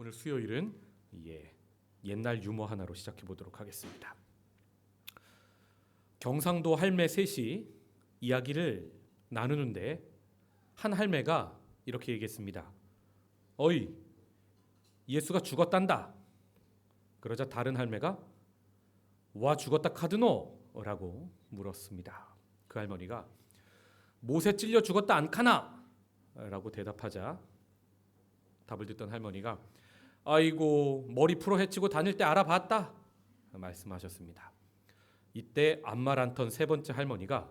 오늘 수요일은 예, 옛날 유머 하나로 시작해 보도록 하겠습니다. 경상도 할매 셋이 이야기를 나누는데 한 할매가 이렇게 얘기했습니다. 어이, 예수가 죽었단다. 그러자 다른 할매가 와 죽었다 카드노라고 물었습니다. 그 할머니가 못에 찔려 죽었다 안카나?라고 대답하자 답을 듣던 할머니가 아이고 머리 풀어 헤치고 다닐 때 알아봤다 말씀하셨습니다. 이때 앞말 안턴 세 번째 할머니가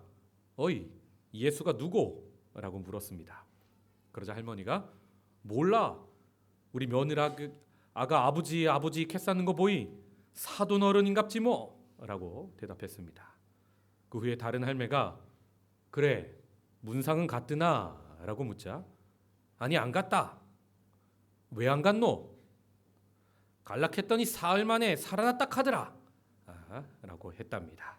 어이 예수가 누고? 라고 물었습니다. 그러자 할머니가 몰라 우리 며느라 그 아가 아버지 아버지 캐 쌓는 거 보이 사돈 어른인갑지 뭐라고 대답했습니다. 그 후에 다른 할매가 그래 문상은 갔드나라고 묻자 아니 안 갔다 왜 안 갔노? 갈락했더니 사흘 만에 살아났다 카더라. 아, 라고 했답니다.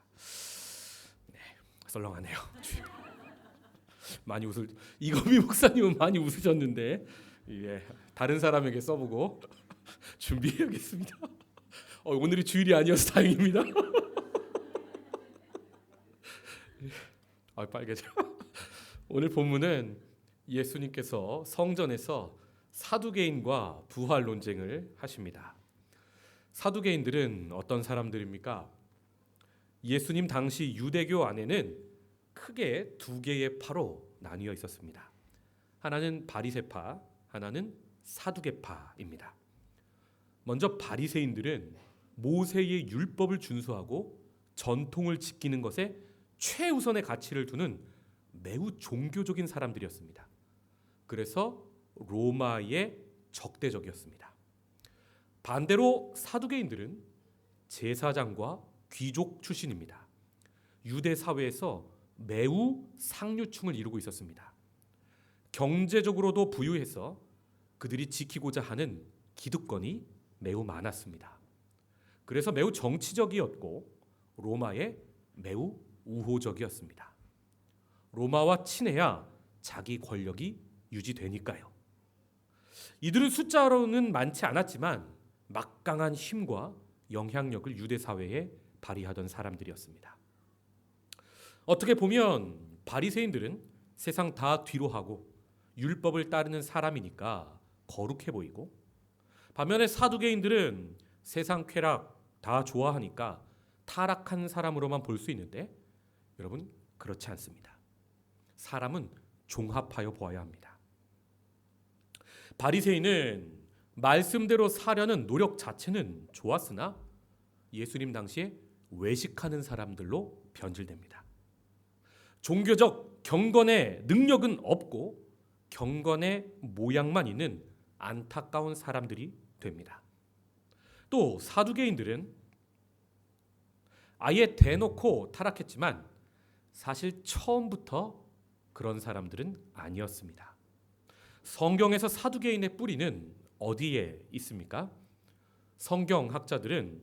네, 썰렁하네요. 많이 웃을 이거미 목사님은 많이 웃으셨는데 예, 다른 사람에게 써보고 준비해야겠습니다. 어, 오늘이 주일이 아니어서 다행입니다. 아 빨개져. 오늘 본문은 예수님께서 성전에서 사두개인과 부활 논쟁을 하십니다. 사두개인들은 어떤 사람들입니까? 예수님 당시 유대교 안에는 크게 두 개의 파로 나뉘어 있었습니다. 하나는 바리새파, 하나는 사두개파입니다. 먼저 바리새인들은 모세의 율법을 준수하고 전통을 지키는 것에 최우선의 가치를 두는 매우 종교적인 사람들이었습니다. 그래서 로마의 적대적이었습니다. 반대로 사두개인들은 제사장과 귀족 출신입니다. 유대 사회에서 매우 상류층을 이루고 있었습니다. 경제적으로도 부유해서 그들이 지키고자 하는 기득권이 매우 많았습니다. 그래서 매우 정치적이었고 로마에 매우 우호적이었습니다. 로마와 친해야 자기 권력이 유지되니까요. 이들은 숫자로는 많지 않았지만 막강한 힘과 영향력을 유대 사회에 발휘하던 사람들이었습니다. 어떻게 보면 바리새인들은 세상 다 뒤로 하고 율법을 따르는 사람이니까 거룩해 보이고 반면에 사두개인들은 세상 쾌락 다 좋아하니까 타락한 사람으로만 볼 수 있는데 여러분 그렇지 않습니다. 사람은 종합하여 보아야 합니다. 바리새인은 말씀대로 사려는 노력 자체는 좋았으나 예수님 당시에 외식하는 사람들로 변질됩니다. 종교적 경건의 능력은 없고 경건의 모양만 있는 안타까운 사람들이 됩니다. 또 사두개인들은 아예 대놓고 타락했지만 사실 처음부터 그런 사람들은 아니었습니다. 성경에서 사두개인의 뿌리는 어디에 있습니까? 성경 학자들은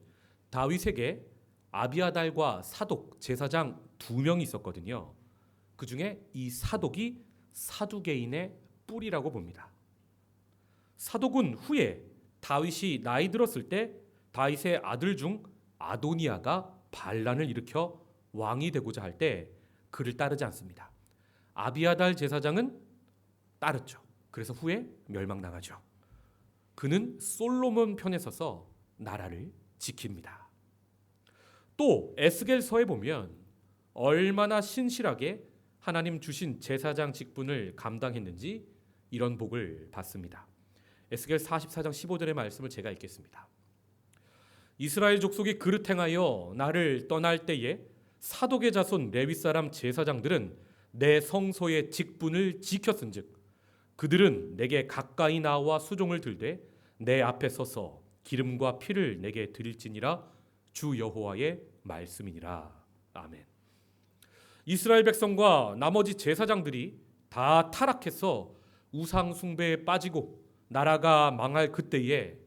다윗에게 아비아달과 사독 제사장 두 명이 있었거든요. 그 중에 이 사독이 사두개인의 뿌리라고 봅니다. 사독은 후에 다윗이 나이 들었을 때 다윗의 아들 중 아도니아가 반란을 일으켜 왕이 되고자 할 때 그를 따르지 않습니다. 아비아달 제사장은 따르죠. 그래서 후에 멸망당하죠. 그는 솔로몬 편에 서서 나라를 지킵니다. 또 에스겔서에 보면 얼마나 신실하게 하나님 주신 제사장 직분을 감당했는지 이런 복을 받습니다. 에스겔 44장 15절의 말씀을 제가 읽겠습니다. 이스라엘 족속이 그릇 행하여 나를 떠날 때에 사독의 자손 레위 사람 제사장들은 내 성소의 직분을 지켰은즉 그들은 내게 가까이 나와 수종을 들되 내 앞에 서서 기름과 피를 내게 드릴지니라 주 여호와의 말씀이니라 아멘. 이스라엘 백성과 나머지 제사장들이 다 타락해서 우상 숭배에 빠지고 나라가 망할 그때에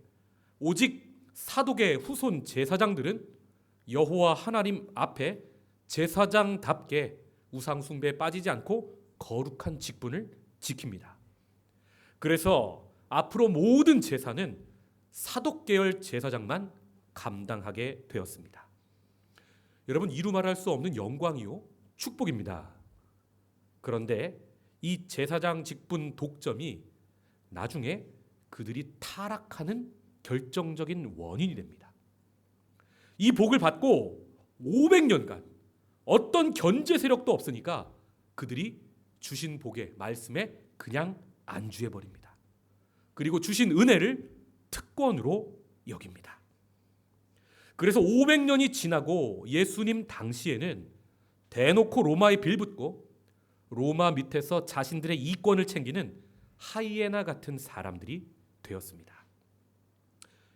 오직 사독의 후손 제사장들은 여호와 하나님 앞에 제사장답게 우상 숭배에 빠지지 않고 거룩한 직분을 지킵니다. 그래서 앞으로 모든 제사는 사독 계열 제사장만 감당하게 되었습니다. 여러분 이루 말할 수 없는 영광이요 축복입니다. 그런데 이 제사장 직분 독점이 나중에 그들이 타락하는 결정적인 원인이 됩니다. 이 복을 받고 500년간 어떤 견제 세력도 없으니까 그들이 주신 복의 말씀에 그냥 안주해 버립니다. 그리고 주신 은혜를 특권으로 여깁니다. 그래서 500년이 지나고 예수님 당시에는 대놓고 로마에 빌붙고 로마 밑에서 자신들의 이권을 챙기는 하이에나 같은 사람들이 되었습니다.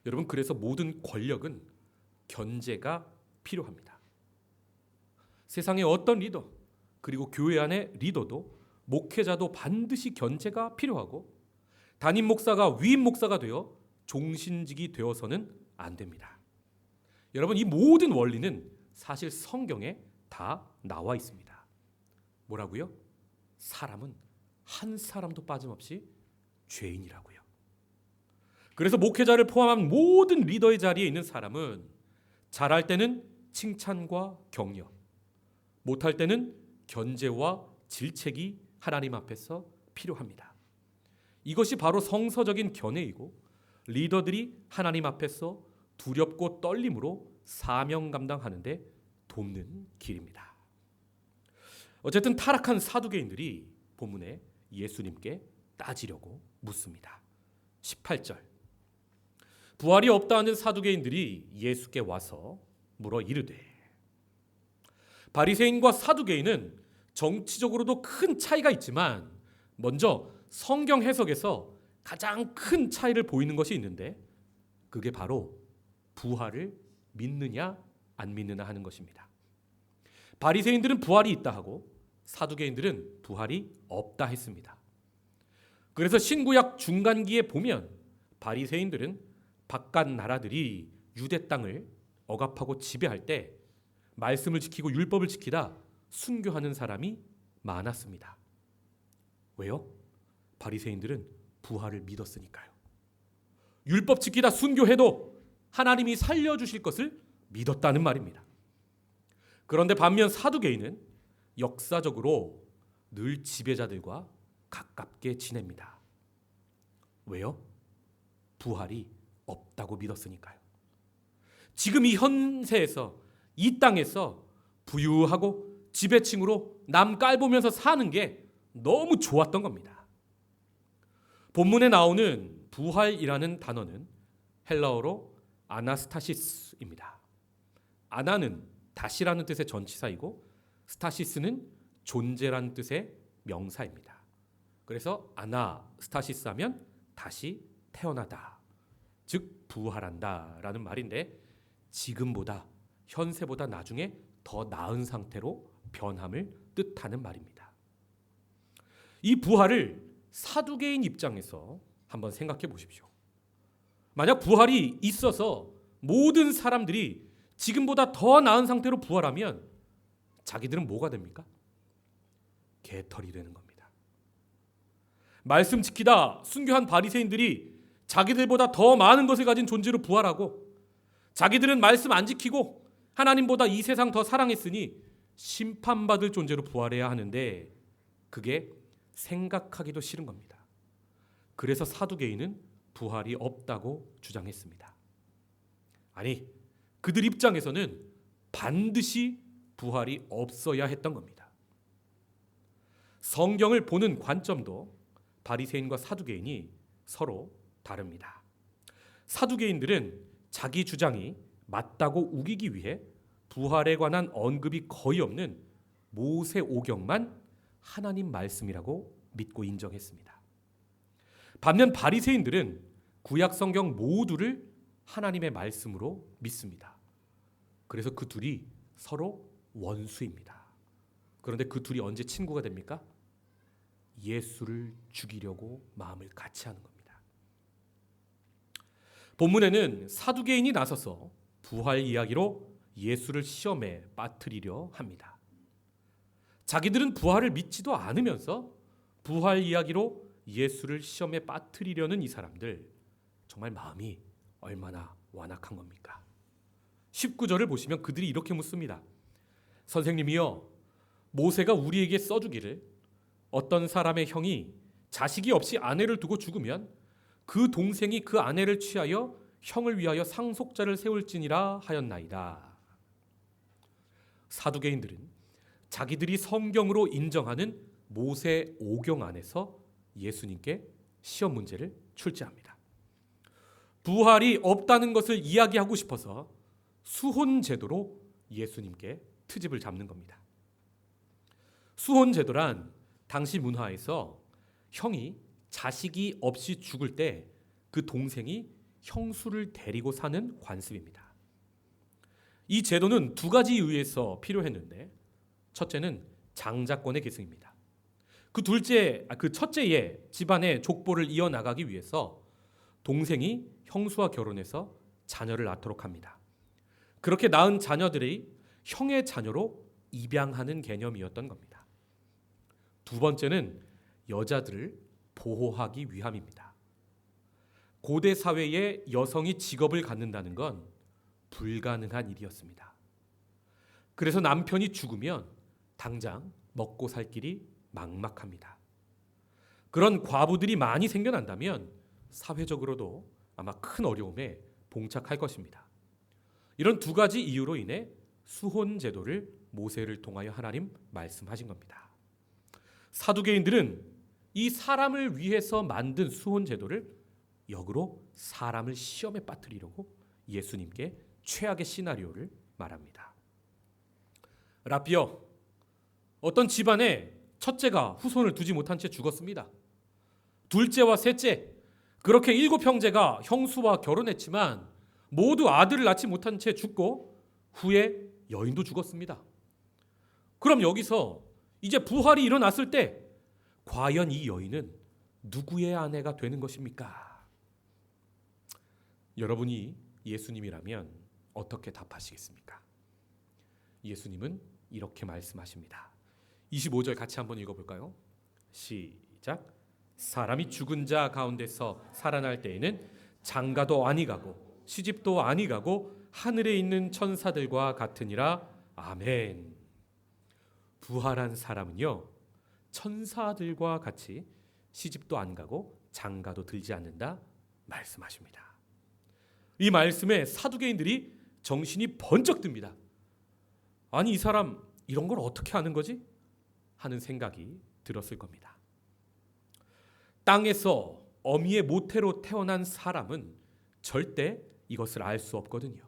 여러분 그래서 모든 권력은 견제가 필요합니다. 세상의 어떤 리더 그리고 교회 안의 리더도 목회자도 반드시 견제가 필요하고 담임 목사가 위임 목사가 되어 종신직이 되어서는 안 됩니다. 여러분 이 모든 원리는 사실 성경에 다 나와 있습니다. 뭐라고요? 사람은 한 사람도 빠짐없이 죄인이라고요. 그래서 목회자를 포함한 모든 리더의 자리에 있는 사람은 잘할 때는 칭찬과 격려, 못할 때는 견제와 질책이 하나님 앞에서 필요합니다. 이것이 바로 성서적인 견해이고 리더들이 하나님 앞에서 두렵고 떨림으로 사명 감당하는데 돕는 길입니다. 어쨌든 타락한 사두개인들이 본문에 예수님께 따지려고 묻습니다. 18절. 부활이 없다 하는 사두개인들이 예수께 와서 물어 이르되 바리새인과 사두개인은 정치적으로도 큰 차이가 있지만 먼저 성경 해석에서 가장 큰 차이를 보이는 것이 있는데 그게 바로 부활을 믿느냐 안 믿느냐 하는 것입니다. 바리새인들은 부활이 있다 하고 사두개인들은 부활이 없다 했습니다. 그래서 신구약 중간기에 보면 바리새인들은 바깥 나라들이 유대 땅을 억압하고 지배할 때 말씀을 지키고 율법을 지키다 순교하는 사람이 많았습니다. 왜요? 바리새인들은 부활을 믿었으니까요. 율법 지키다 순교해도 하나님이 살려 주실 것을 믿었다는 말입니다. 그런데 반면 사두개인은 역사적으로 늘 지배자들과 가깝게 지냅니다. 왜요? 부활이 없다고 믿었으니까요. 지금 이 현세에서 이 땅에서 부유하고 지배층으로 남 깔보면서 사는 게 너무 좋았던 겁니다. 본문에 나오는 부활이라는 단어는 헬라어로 아나스타시스입니다. 아나는 다시라는 뜻의 전치사이고 스타시스는 존재라는 뜻의 명사입니다. 그래서 아나스타시스 하면 다시 태어나다. 즉 부활한다라는 말인데 지금보다 현세보다 나중에 더 나은 상태로 변함을 뜻하는 말입니다. 이 부활을 사두개인 입장에서 한번 생각해 보십시오. 만약 부활이 있어서 모든 사람들이 지금보다 더 나은 상태로 부활하면 자기들은 뭐가 됩니까? 개털이 되는 겁니다. 말씀 지키다 순교한 바리새인들이 자기들보다 더 많은 것을 가진 존재로 부활하고 자기들은 말씀 안 지키고 하나님보다 이 세상 더 사랑했으니 심판받을 존재로 부활해야 하는데 그게 생각하기도 싫은 겁니다. 그래서 사두개인은 부활이 없다고 주장했습니다. 아니, 그들 입장에서는 반드시 부활이 없어야 했던 겁니다. 성경을 보는 관점도 바리새인과 사두개인이 서로 다릅니다. 사두개인들은 자기 주장이 맞다고 우기기 위해 부활에 관한 언급이 거의 없는 모세 오경만 하나님 말씀이라고 믿고 인정했습니다. 반면 바리새인들은 구약 성경 모두를 하나님의 말씀으로 믿습니다. 그래서 그 둘이 서로 원수입니다. 그런데 그 둘이 언제 친구가 됩니까? 예수를 죽이려고 마음을 같이 하는 겁니다. 본문에는 사두개인이 나서서 부활 이야기로 예수를 시험에 빠뜨리려 합니다. 자기들은 부활을 믿지도 않으면서 부활 이야기로 예수를 시험에 빠뜨리려는 이 사람들 정말 마음이 얼마나 완악한 겁니까? 19절을 보시면 그들이 이렇게 묻습니다. 선생님이여 모세가 우리에게 써주기를 어떤 사람의 형이 자식이 없이 아내를 두고 죽으면 그 동생이 그 아내를 취하여 형을 위하여 상속자를 세울지니라 하였나이다. 사두개인들은 자기들이 성경으로 인정하는 모세 오경 안에서 예수님께 시험 문제를 출제합니다. 부활이 없다는 것을 이야기하고 싶어서 수혼 제도로 예수님께 트집을 잡는 겁니다. 수혼 제도란 당시 문화에서 형이 자식이 없이 죽을 때 그 동생이 형수를 데리고 사는 관습입니다. 이 제도는 두 가지 이유에서 필요했는데 첫째는 장자권의 계승입니다. 그 둘째, 아, 그 첫째의 집안의 족보를 이어나가기 위해서 동생이 형수와 결혼해서 자녀를 낳도록 합니다. 그렇게 낳은 자녀들이 형의 자녀로 입양하는 개념이었던 겁니다. 두 번째는 여자들을 보호하기 위함입니다. 고대 사회에 여성이 직업을 갖는다는 건 불가능한 일이었습니다. 그래서 남편이 죽으면 당장 먹고 살 길이 막막합니다. 그런 과부들이 많이 생겨난다면 사회적으로도 아마 큰 어려움에 봉착할 것입니다. 이런 두 가지 이유로 인해 수혼 제도를 모세를 통하여 하나님 말씀하신 겁니다. 사두개인들은 이 사람을 위해서 만든 수혼 제도를 역으로 사람을 시험에 빠뜨리려고 예수님께 최악의 시나리오를 말합니다. 라피어 어떤 집안에 첫째가 후손을 두지 못한 채 죽었습니다. 둘째와 셋째 그렇게 일곱 형제가 형수와 결혼했지만 모두 아들을 낳지 못한 채 죽고 후에 여인도 죽었습니다. 그럼 여기서 이제 부활이 일어났을 때 과연 이 여인은 누구의 아내가 되는 것입니까? 여러분이 예수님이라면 어떻게 답하시겠습니까? 예수님은 이렇게 말씀하십니다. 25절 같이 한번 읽어볼까요? 시작. 사람이 죽은 자 가운데서 살아날 때에는 장가도 아니 가고 시집도 아니 가고 하늘에 있는 천사들과 같으니라. 아멘. 부활한 사람은요 천사들과 같이 시집도 안 가고 장가도 들지 않는다 말씀하십니다. 이 말씀에 사두개인들이 정신이 번쩍 듭니다. 아니 이 사람 이런 걸 어떻게 하는 거지? 하는 생각이 들었을 겁니다. 땅에서 어미의 모태로 태어난 사람은 절대 이것을 알 수 없거든요.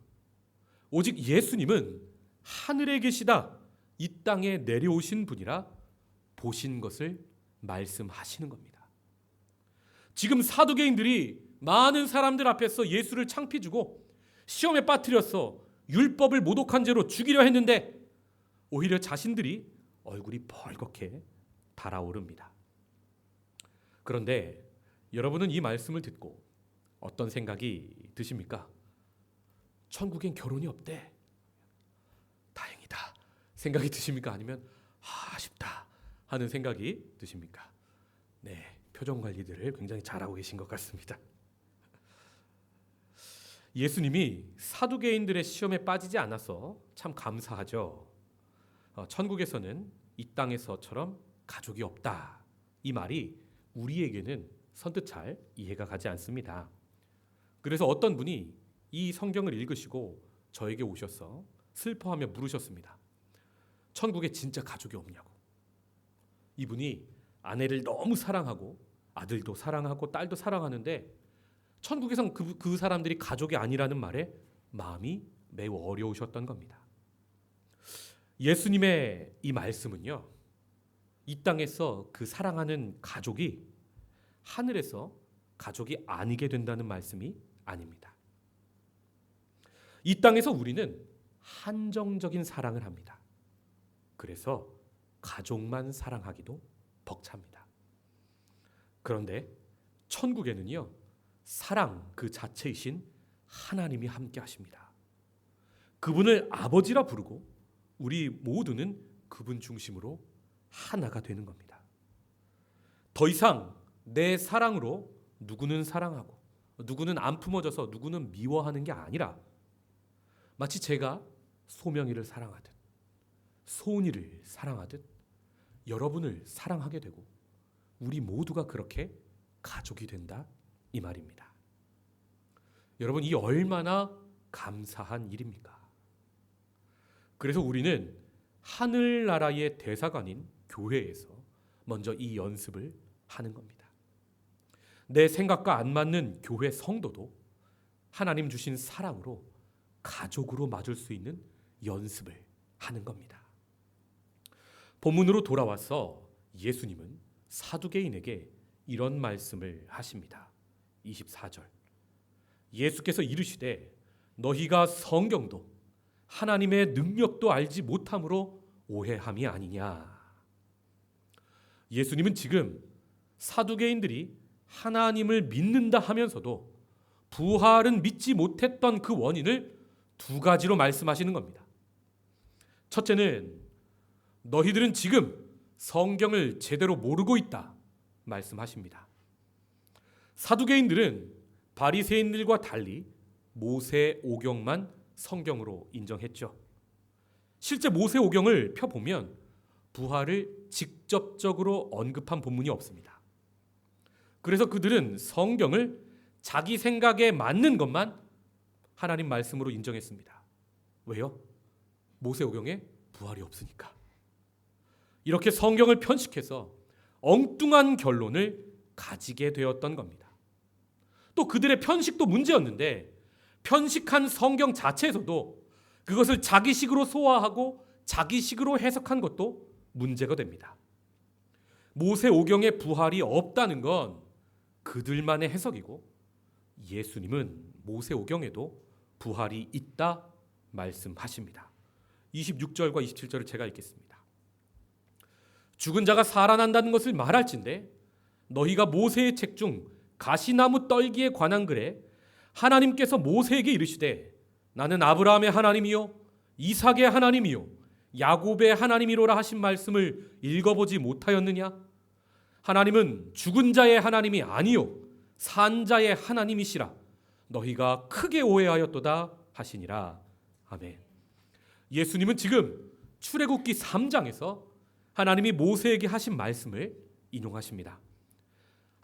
오직 예수님은 하늘에 계시다 이 땅에 내려오신 분이라 보신 것을 말씀하시는 겁니다. 지금 사두개인들이 많은 사람들 앞에서 예수를 창피 주고 시험에 빠뜨려서 율법을 모독한 죄로 죽이려 했는데 오히려 자신들이 얼굴이 벌겋게 달아오릅니다. 그런데 여러분은 이 말씀을 듣고 어떤 생각이 드십니까? 천국엔 결혼이 없대. 다행이다. 생각이 드십니까? 아니면 아, 아쉽다 하는 생각이 드십니까? 네, 표정 관리들을 굉장히 잘하고 계신 것 같습니다. 예수님이 사두개인들의 시험에 빠지지 않아서 참 감사하죠. 어, 천국에서는 이 땅에서처럼 가족이 없다. 이 말이 우리에게는 선뜻 잘 이해가 가지 않습니다. 그래서 어떤 분이 이 성경을 읽으시고 저에게 오셔서 슬퍼하며 물으셨습니다. 천국에 진짜 가족이 없냐고. 이분이 아내를 너무 사랑하고 아들도 사랑하고 딸도 사랑하는데 천국에선 그, 그 사람들이 가족이 아니라는 말에 마음이 매우 어려우셨던 겁니다. 예수님의 이 말씀은요, 이 땅에서 그 사랑하는 가족이 하늘에서 가족이 아니게 된다는 말씀이 아닙니다. 이 땅에서 우리는 한정적인 사랑을 합니다. 그래서 가족만 사랑하기도 벅찹니다. 그런데 천국에는요, 사랑 그 자체이신 하나님이 함께 하십니다. 그분을 아버지라 부르고 우리 모두는 그분 중심으로 하나가 되는 겁니다. 더 이상 내 사랑으로 누구는 사랑하고 누구는 안 품어져서 누구는 미워하는 게 아니라 마치 제가 소명이를 사랑하듯 소은이를 사랑하듯 여러분을 사랑하게 되고 우리 모두가 그렇게 가족이 된다 이 말입니다. 여러분 이 얼마나 감사한 일입니까? 그래서 우리는 하늘나라의 대사관인 교회에서 먼저 이 연습을 하는 겁니다. 내 생각과 안 맞는 교회 성도도 하나님 주신 사랑으로 가족으로 맞을 수 있는 연습을 하는 겁니다. 본문으로 돌아와서 예수님은 사두개인에게 이런 말씀을 하십니다. 24절. 예수께서 이르시되 너희가 성경도 하나님의 능력도 알지 못함으로 오해함이 아니냐. 예수님은 지금 사두개인들이 하나님을 믿는다 하면서도 부활은 믿지 못했던 그 원인을 두 가지로 말씀하시는 겁니다. 첫째는 너희들은 지금 성경을 제대로 모르고 있다 말씀하십니다. 사두개인들은 바리새인들과 달리 모세 오경만 성경으로 인정했죠. 실제 모세 오경을 펴 보면 부활을 직접적으로 언급한 본문이 없습니다. 그래서 그들은 성경을 자기 생각에 맞는 것만 하나님 말씀으로 인정했습니다. 왜요? 모세 오경에 부활이 없으니까. 이렇게 성경을 편식해서 엉뚱한 결론을 가지게 되었던 겁니다. 또 그들의 편식도 문제였는데 편식한 성경 자체에서도 그것을 자기식으로 소화하고 자기식으로 해석한 것도 문제가 됩니다. 모세 오경에 부활이 없다는 건 그들만의 해석이고 예수님은 모세 오경에도 부활이 있다 말씀하십니다. 26절과 27절을 제가 읽겠습니다. 죽은 자가 살아난다는 것을 말할진대 너희가 모세의 책 중 가시나무 떨기에 관한 글에 하나님께서 모세에게 이르시되 나는 아브라함의 하나님이요 이삭의 하나님이요 야곱의 하나님이로라 하신 말씀을 읽어보지 못하였느냐? 하나님은 죽은 자의 하나님이 아니요 산 자의 하나님이시라 너희가 크게 오해하였도다 하시니라. 아멘. 예수님은 지금 출애굽기 3장에서 하나님이 모세에게 하신 말씀을 인용하십니다.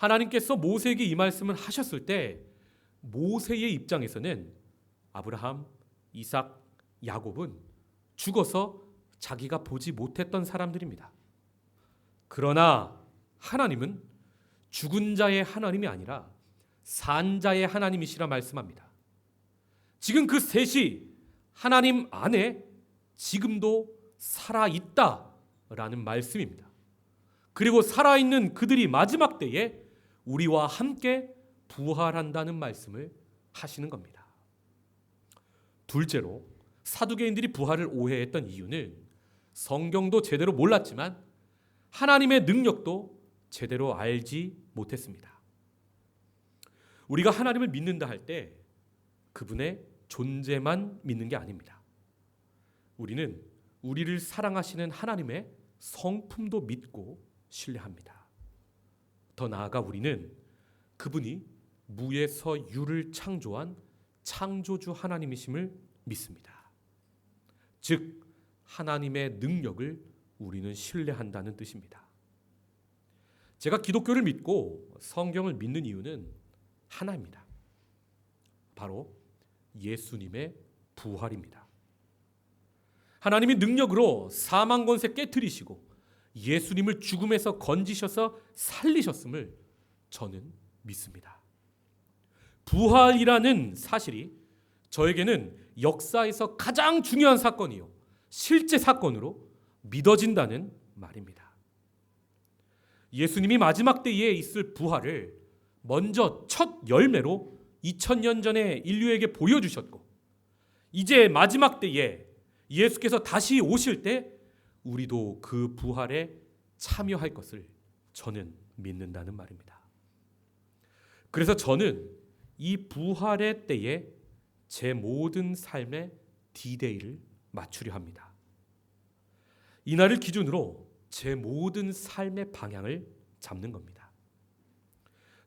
하나님께서 모세에게 이 말씀을 하셨을 때 모세의 입장에서는 아브라함, 이삭, 야곱은 죽어서 자기가 보지 못했던 사람들입니다. 그러나 하나님은 죽은 자의 하나님이 아니라 산 자의 하나님이시라 말씀합니다. 지금 그 셋이 하나님 안에 지금도 살아 있다라는 말씀입니다. 그리고 살아 있는 그들이 마지막 때에 우리와 함께 부활한다는 말씀을 하시는 겁니다. 둘째로 사두개인들이 부활을 오해했던 이유는 성경도 제대로 몰랐지만 하나님의 능력도 제대로 알지 못했습니다. 우리가 하나님을 믿는다 할 때 그분의 존재만 믿는 게 아닙니다. 우리는 우리를 사랑하시는 하나님의 성품도 믿고 신뢰합니다. 더 나아가 우리는 그분이 무에서 유를 창조한 창조주 하나님이심을 믿습니다. 즉 하나님의 능력을 우리는 신뢰한다는 뜻입니다. 제가 기독교를 믿고 성경을 믿는 이유는 하나입니다. 바로 예수님의 부활입니다. 하나님이 능력으로 사망 권세 깨뜨리시고 예수님을 죽음에서 건지셔서 살리셨음을 저는 믿습니다. 부활이라는 사실이 저에게는 역사에서 가장 중요한 사건이요. 실제 사건으로 믿어진다는 말입니다. 예수님이 마지막 때에 있을 부활을 먼저 첫 열매로 2000년 전에 인류에게 보여주셨고 이제 마지막 때에 예수께서 다시 오실 때 우리도 그 부활에 참여할 것을 저는 믿는다는 말입니다. 그래서 저는 이 부활의 때에 제 모든 삶의 디데이를 맞추려 합니다. 이날을 기준으로 제 모든 삶의 방향을 잡는 겁니다.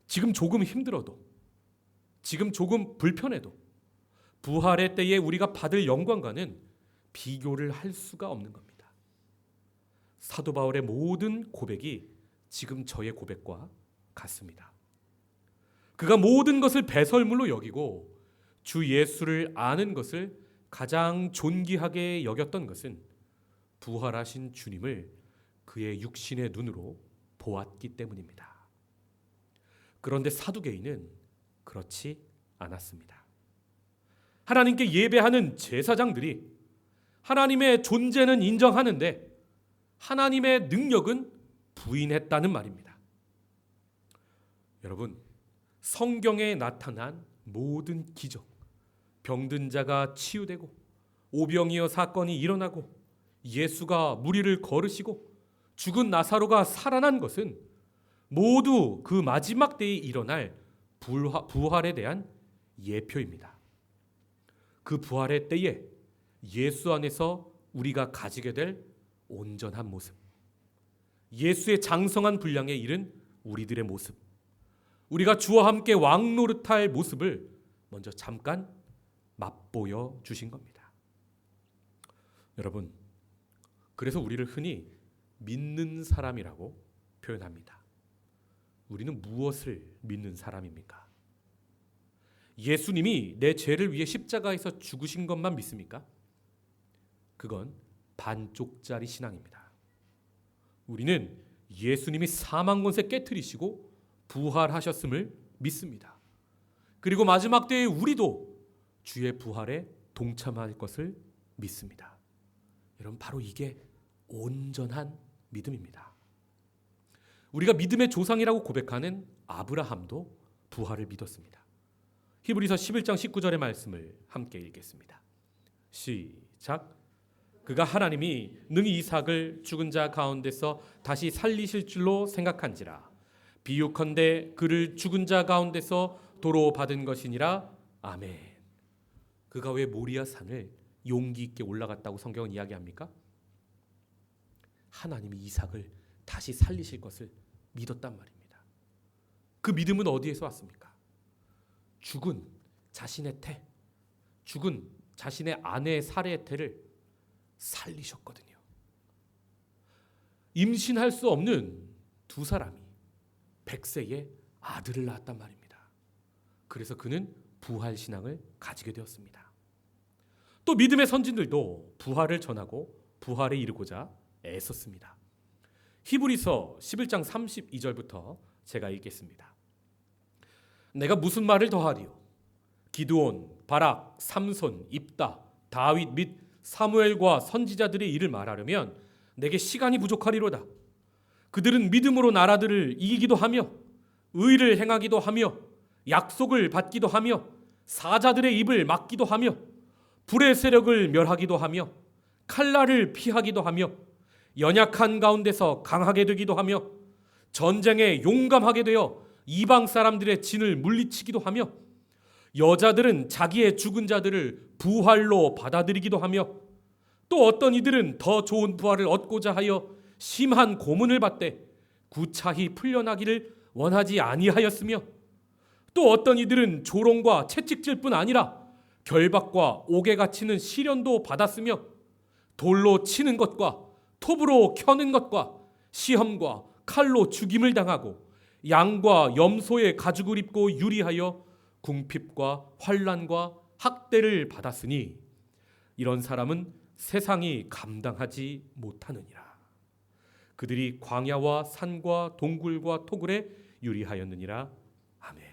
지금 조금 힘들어도 지금 조금 불편해도 부활의 때에 우리가 받을 영광과는 비교를 할 수가 없는 겁니다. 사도 바울의 모든 고백이 지금 저의 고백과 같습니다. 그가 모든 것을 배설물로 여기고 주 예수를 아는 것을 가장 존귀하게 여겼던 것은 부활하신 주님을 그의 육신의 눈으로 보았기 때문입니다. 그런데 사두개인은 그렇지 않았습니다. 하나님께 예배하는 제사장들이 하나님의 존재는 인정하는데 하나님의 능력은 부인했다는 말입니다. 여러분, 성경에 나타난 모든 기적, 병든 자가 치유되고 오병이어 사건이 일어나고 예수가 무리를 걸으시고 죽은 나사로가 살아난 것은 모두 그 마지막 때에 일어날 부활에 대한 예표입니다. 그 부활의 때에 예수 안에서 우리가 가지게 될 온전한 모습, 예수의 장성한 분량에 이른 우리들의 모습, 우리가 주와 함께 왕노릇할 모습을 먼저 잠깐 맛보여 주신 겁니다. 여러분, 그래서 우리를 흔히 믿는 사람이라고 표현합니다. 우리는 무엇을 믿는 사람입니까? 예수님이 내 죄를 위해 십자가에서 죽으신 것만 믿습니까? 그건 반쪽짜리 신앙입니다. 우리는 예수님이 사망 권세 깨뜨리시고 부활하셨음을 믿습니다. 그리고 마지막 때에 우리도 주의 부활에 동참할 것을 믿습니다. 여러분 바로 이게 온전한 믿음입니다. 우리가 믿음의 조상이라고 고백하는 아브라함도 부활을 믿었습니다. 히브리서 11장 19절의 말씀을 함께 읽겠습니다. 시작. 그가 하나님이 능히 이삭을 죽은 자 가운데서 다시 살리실 줄로 생각한지라 비유컨대 그를 죽은 자 가운데서 도로 받은 것이니라 아멘. 그가 왜 모리아 산을 용기 있게 올라갔다고 성경은 이야기합니까? 하나님이 이삭을 다시 살리실 것을 믿었단 말입니다. 그 믿음은 어디에서 왔습니까? 죽은 자신의 태, 죽은 자신의 아내의 살해의 태를 살리셨거든요. 임신할 수 없는 두 사람이 백세의 아들을 낳았단 말입니다. 그래서 그는 부활 신앙을 가지게 되었습니다. 또 믿음의 선진들도 부활을 전하고 부활에 이르고자 애썼습니다. 히브리서 11장 32절부터 제가 읽겠습니다. 내가 무슨 말을 더하리요? 기드온, 바락, 삼손, 입다, 다윗 및 사무엘과 선지자들의 일을 말하려면 내게 시간이 부족하리로다. 그들은 믿음으로 나라들을 이기기도 하며 의를 행하기도 하며 약속을 받기도 하며 사자들의 입을 막기도 하며 불의 세력을 멸하기도 하며 칼날을 피하기도 하며 연약한 가운데서 강하게 되기도 하며 전쟁에 용감하게 되어 이방 사람들의 진을 물리치기도 하며 여자들은 자기의 죽은 자들을 부활로 받아들이기도 하며 또 어떤 이들은 더 좋은 부활을 얻고자 하여 심한 고문을 받되 구차히 풀려나기를 원하지 아니하였으며 또 어떤 이들은 조롱과 채찍질 뿐 아니라 결박과 옥에 갇히는 시련도 받았으며 돌로 치는 것과 톱으로 켜는 것과 시험과 칼로 죽임을 당하고 양과 염소의 가죽을 입고 유리하여 궁핍과 환란과 학대를 받았으니 이런 사람은 세상이 감당하지 못하느니라. 그들이 광야와 산과 동굴과 토굴에 유리하였느니라. 아멘.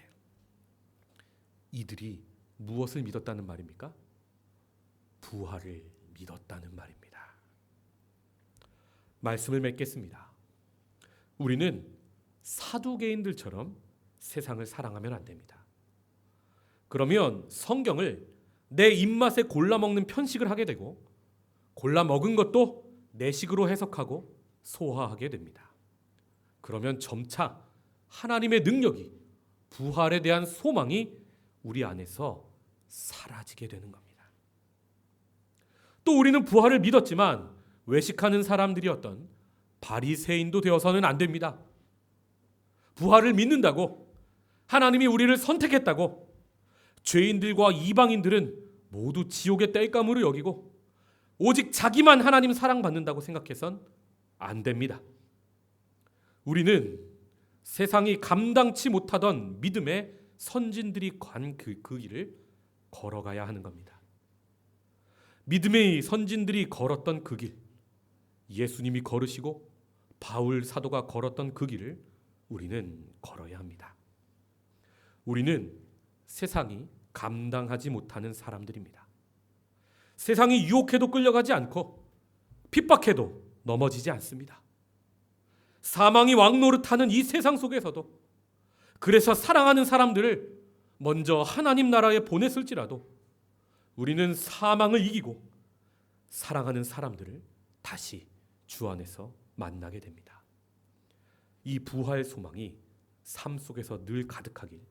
이들이 무엇을 믿었다는 말입니까? 부활을 믿었다는 말입니다. 말씀을 맺겠습니다. 우리는 사두개인들처럼 세상을 사랑하면 안 됩니다. 그러면 성경을 내 입맛에 골라 먹는 편식을 하게 되고 골라 먹은 것도 내 식으로 해석하고 소화하게 됩니다. 그러면 점차 하나님의 능력이 부활에 대한 소망이 우리 안에서 사라지게 되는 겁니다. 또 우리는 부활을 믿었지만 외식하는 사람들이었던 바리새인도 되어서는 안 됩니다. 부활을 믿는다고 하나님이 우리를 선택했다고 죄인들과 이방인들은 모두 지옥의 땔감으로 여기고 오직 자기만 하나님 사랑받는다고 생각해선 안 됩니다. 우리는 세상이 감당치 못하던 믿음의 선진들이 간그 그 길을 걸어가야 하는 겁니다. 믿음의 선진들이 걸었던 그 길, 예수님이 걸으시고 바울 사도가 걸었던 그 길을 우리는 걸어야 합니다. 우리는 세상이 감당하지 못하는 사람들입니다. 세상이 유혹해도 끌려가지 않고 핍박해도 넘어지지 않습니다. 사망이 왕노릇하는 이 세상 속에서도 그래서 사랑하는 사람들을 먼저 하나님 나라에 보냈을지라도 우리는 사망을 이기고 사랑하는 사람들을 다시 주 안에서 만나게 됩니다. 이 부활 소망이 삶 속에서 늘 가득하길